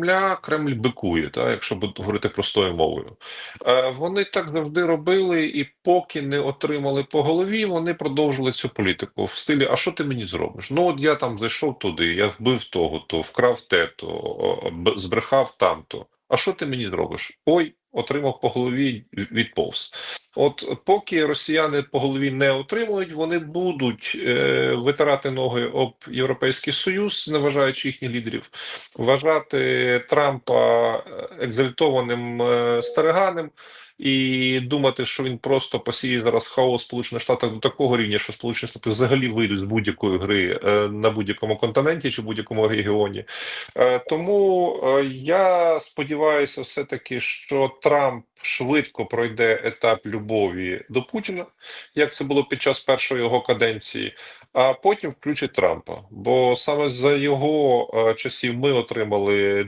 Кремля Кремль бикує, та, якщо говорити простою мовою. Е, Вони так завжди робили, і поки не отримали по голові, вони продовжили цю політику в стилі: а що ти мені зробиш? Ну, от я там зайшов туди, я вбив того, то вкрав те, то збрехав там-то. А що ти мені зробиш? Ой, отримав по голові відповз. От поки росіяни по голові не отримують, вони будуть е, витирати ноги об Європейський Союз, зневажаючи їхніх лідерів, вважати Трампа е, екзальтованим е, стариганом і думати, що він просто посіє зараз хаос Сполучених Штатах до такого рівня, що Сполучені Штати взагалі вийдуть з будь-якої гри е, на будь-якому континенті чи будь-якому регіоні. Е, Тому я сподіваюся, все-таки, що Трамп швидко пройде етап любові до Путіна, як це було під час першої його каденції, а потім включить Трампа. Бо саме за його е, часів ми отримали